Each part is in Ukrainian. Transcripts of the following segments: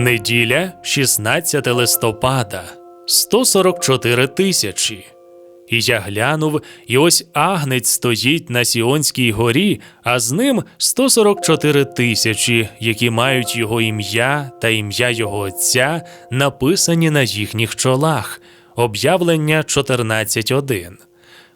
Неділя, 16 листопада, 144 тисячі. І я глянув, і ось агнець стоїть на Сіонській горі, а з ним 144 тисячі, які мають його ім'я та ім'я його отця, написані на їхніх чолах. Об'явлення 14.1.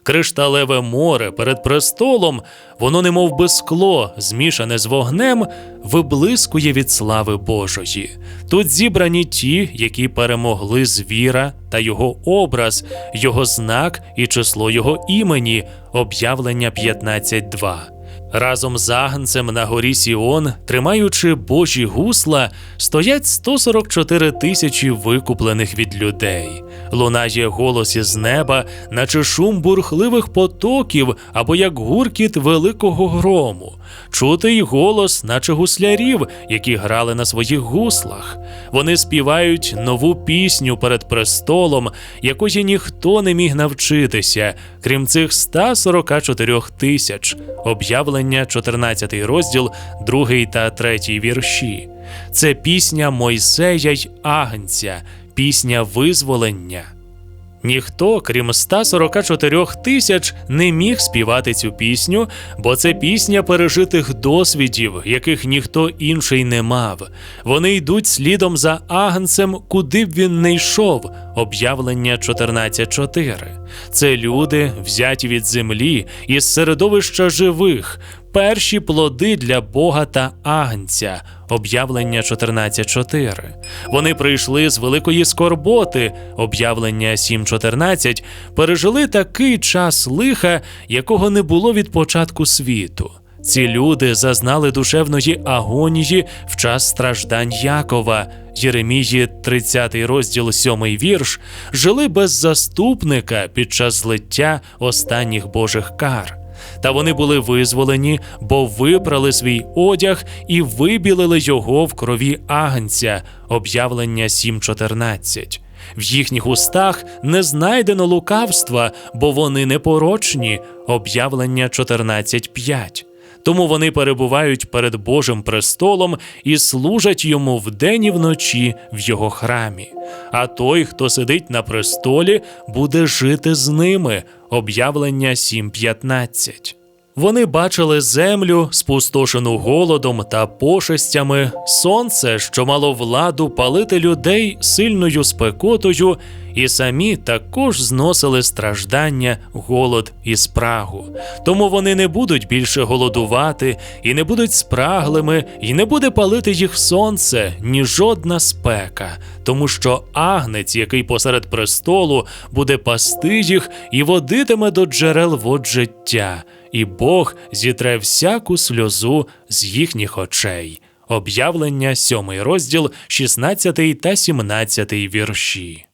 Кришталеве море перед престолом, воно немов би скло, змішане з вогнем, виблискує від слави Божої. Тут зібрані ті, які перемогли звіра та його образ, його знак і число його імені, об'явлення 15.2. Разом з агнцем на горі Сіон, тримаючи божі гусла, стоять 144 тисячі викуплених від людей. Лунає голос із неба, наче шум бурхливих потоків або як гуркіт великого грому. Чути й голос, наче гуслярів, які грали на своїх гуслах. Вони співають нову пісню перед престолом, якої ніхто не міг навчитися, крім цих 144 тисяч. Об'явлення 14 розділ, 2 та 3 вірші. Це пісня Мойсея й Агнця, пісня визволення. Ніхто, крім 144 тисяч, не міг співати цю пісню, бо це пісня пережитих досвідів, яких ніхто інший не мав. Вони йдуть слідом за агнцем, куди б він не йшов. Об'явлення 14.4. Це люди, взяті від землі із середовища живих, перші плоди для Бога та Агнця. Об'явлення 14.4. Вони прийшли з великої скорботи, об'явлення 7.14, пережили такий час лиха, якого не було від початку світу. Ці люди зазнали душевної агонії в час страждань Якова. Єремії, 30 розділ, 7 вірш, жили без заступника під час злиття останніх божих кар. Та вони були визволені, бо випрали свій одяг і вибілили його в крові агнця. Об'явлення 7.14. В їхніх устах не знайдено лукавства, бо вони непорочні. Об'явлення 14.5. Тому вони перебувають перед Божим престолом і служать йому вдень і вночі в його храмі. А той, хто сидить на престолі, буде жити з ними. Об'явлення 7.15. Вони бачили землю, спустошену голодом та пошестями, сонце, що мало владу палити людей сильною спекотою, і самі також зносили страждання, голод і спрагу. Тому вони не будуть більше голодувати, і не будуть спраглими, і не буде палити їх сонце, ні жодна спека, тому що агнець, який посеред престолу, буде пасти їх і водитиме до джерел вод життя і Бог зітре всяку сльозу з їхніх очей. Об'явлення, 7 розділ, 16 та 17 вірші.